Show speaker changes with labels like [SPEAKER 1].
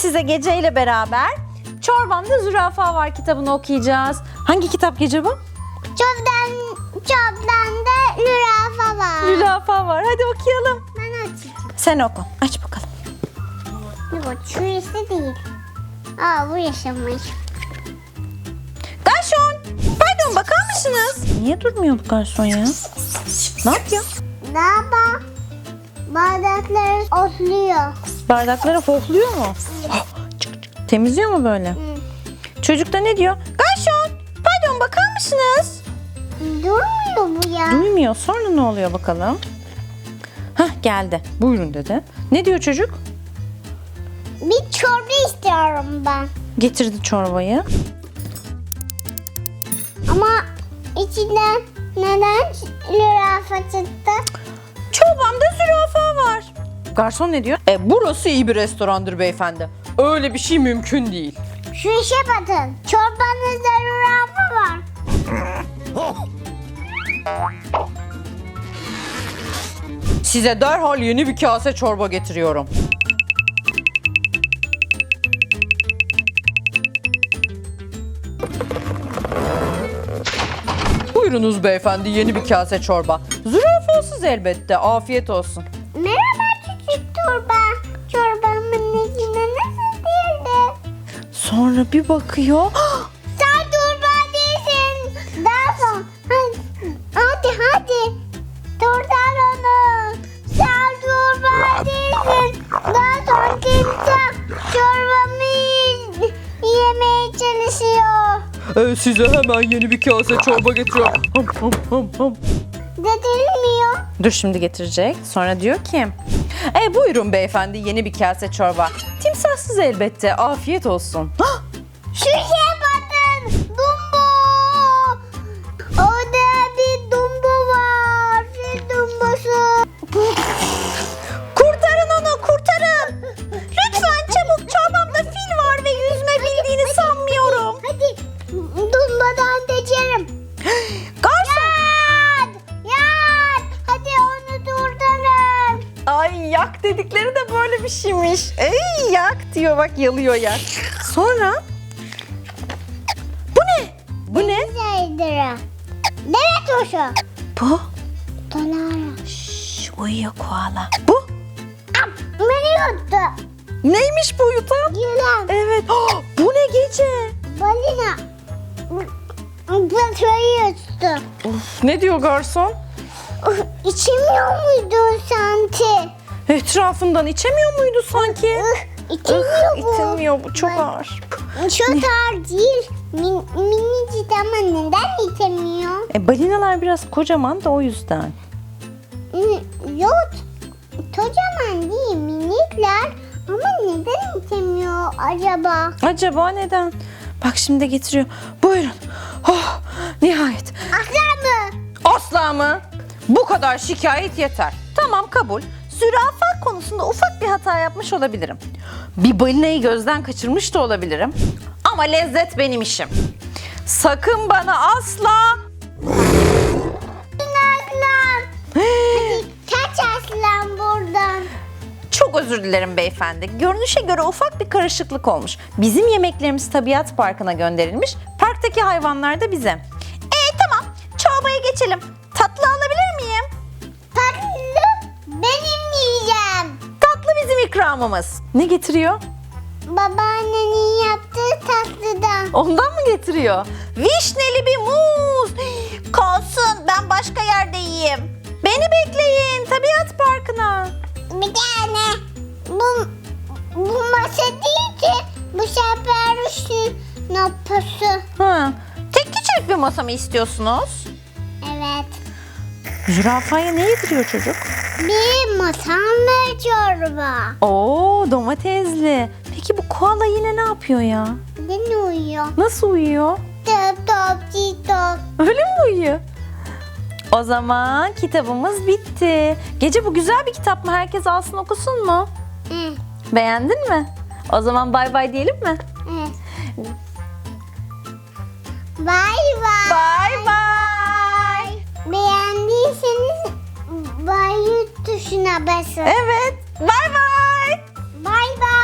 [SPEAKER 1] size Gece ile beraber Çorbamda Zürafa Var kitabını okuyacağız. Hangi kitap Gece bu?
[SPEAKER 2] Çöpten de lürafa var.
[SPEAKER 1] Zürafa Var. Hadi okuyalım.
[SPEAKER 2] Ben açacağım.
[SPEAKER 1] Sen oku. Aç bakalım.
[SPEAKER 2] Yok şurası değil. Aa bu yaşamış.
[SPEAKER 1] Garson! Pardon bakar mısınız? Niye durmuyor bu garson ya? Ne yapıyor?
[SPEAKER 2] Daha bak. Bardakları otluyor.
[SPEAKER 1] Bardakları fofluyor mu? Temizliyor mu böyle? Çocuk da ne diyor? Garson! Pardon bakar mısınız?
[SPEAKER 2] Durmuyor bu ya.
[SPEAKER 1] Duymuyor. Sonra ne oluyor bakalım? Hah geldi. Buyurun dedi. Ne diyor çocuk?
[SPEAKER 2] Bir çorba istiyorum ben.
[SPEAKER 1] Getirdi çorbayı.
[SPEAKER 2] Ama içinden neden lürafa çıktı?
[SPEAKER 1] Çorbamda zürafa var. Garson ne diyor? E burası iyi bir restorandır beyefendi. Öyle bir şey mümkün değil.
[SPEAKER 2] Şu işe bakın. Çorbanızda lürafa var.
[SPEAKER 1] Size derhal yeni bir kase çorba getiriyorum. Buyurunuz beyefendi yeni bir kase çorba. Zürafasız elbette. Afiyet olsun.
[SPEAKER 2] Merhaba küçük çorba.
[SPEAKER 1] Sonra bir bakıyor.
[SPEAKER 2] Sen çorba değilsin. Daha son. Hadi hadi. hadi. Kurtar onu. Sen çorba değilsin. Daha son kimse çorbamı y- yemeye çalışıyor.
[SPEAKER 1] E, size hemen yeni bir kase çorba getiriyorum. Hım, hım, hım, hım.
[SPEAKER 2] Dedirmiyor.
[SPEAKER 1] Dur şimdi getirecek. Sonra diyor ki E buyurun beyefendi yeni bir kase çorba. Timsahsız elbette. Afiyet olsun.
[SPEAKER 2] Şu şeye bakın. Dumbo. Orada bir dumbo var. Fil dumbosu.
[SPEAKER 1] Kurtarın onu kurtarın. Lütfen çabuk çorbamda fil var ve yüzme bildiğini sanmıyorum.
[SPEAKER 2] Hadi dumbadan geçerim.
[SPEAKER 1] Garson.
[SPEAKER 2] Yan! Yan! Hadi onu durdurun.
[SPEAKER 1] Ay yak dedikleri de böyle bir şeymiş. Ey yak diyor bak yalıyor yak. Sonra bu ne? Bu ne?
[SPEAKER 2] Zeydir'e. Deve kuşu.
[SPEAKER 1] Bu.
[SPEAKER 2] Tonara.
[SPEAKER 1] Şş, uyuyor koala. Bu
[SPEAKER 2] Beni yuttu.
[SPEAKER 1] neymiş bu yutan?
[SPEAKER 2] Yılan.
[SPEAKER 1] Evet. bu ne gece?
[SPEAKER 2] Balina. Batıyı yuttu.
[SPEAKER 1] Of, ne diyor garson?
[SPEAKER 2] İçemiyor muydun sanki?
[SPEAKER 1] Etrafından içemiyor muydu sanki?
[SPEAKER 2] Ih, bu.
[SPEAKER 1] İçemiyor bu çok ağır.
[SPEAKER 2] Çok ağır değil. Min, minicik ama neden içemiyor?
[SPEAKER 1] E, balinalar biraz kocaman da o yüzden.
[SPEAKER 2] Hı, Yok. Kocaman değil minikler. Ama neden içemiyor acaba?
[SPEAKER 1] Acaba neden? Bak şimdi getiriyor. Buyurun. Oh, nihayet.
[SPEAKER 2] Aslan mı?
[SPEAKER 1] Asla mı? Bu kadar şikayet yeter. Tamam kabul. Zürafa konusunda ufak bir hata yapmış olabilirim. Bir balinayı gözden kaçırmış da olabilirim. Ama lezzet benim işim. Sakın bana asla...
[SPEAKER 2] Aslan. Hadi kaç aslan buradan.
[SPEAKER 1] Çok özür dilerim beyefendi. Görünüşe göre ufak bir karışıklık olmuş. Bizim yemeklerimiz tabiat parkına gönderilmiş. Parktaki hayvanlar da bize. Ee tamam. Çorbaya geçelim. İkramımız. Ne getiriyor?
[SPEAKER 2] Babaannenin yaptığı tatlıdan.
[SPEAKER 1] Ondan mı getiriyor? Vişneli bir muz. Kalsın ben başka yerde yiyeyim. Beni bekleyin tabiat parkına.
[SPEAKER 2] Bir tane. Bu, bu masa değil ki. Bu sefer üstün nopusu.
[SPEAKER 1] Ha. Tek kişilik bir masa mı istiyorsunuz?
[SPEAKER 2] Evet.
[SPEAKER 1] Zürafaya ne yediriyor çocuk?
[SPEAKER 2] Bir masamla çorba.
[SPEAKER 1] Oo domatesli. Peki bu koala yine ne yapıyor ya?
[SPEAKER 2] Ne uyuyor?
[SPEAKER 1] Nasıl uyuyor?
[SPEAKER 2] Top top top.
[SPEAKER 1] Öyle mi uyuyor? O zaman kitabımız bitti. Gece bu güzel bir kitap mı? Herkes alsın okusun mu?
[SPEAKER 2] Hı,
[SPEAKER 1] Beğendin mi? O zaman bay bay diyelim mi?
[SPEAKER 2] hı. Bay bay.
[SPEAKER 1] Bay bay.
[SPEAKER 2] Beğendiyseniz bay tuşuna ablasın.
[SPEAKER 1] Evet. Bay bay. Bay bay.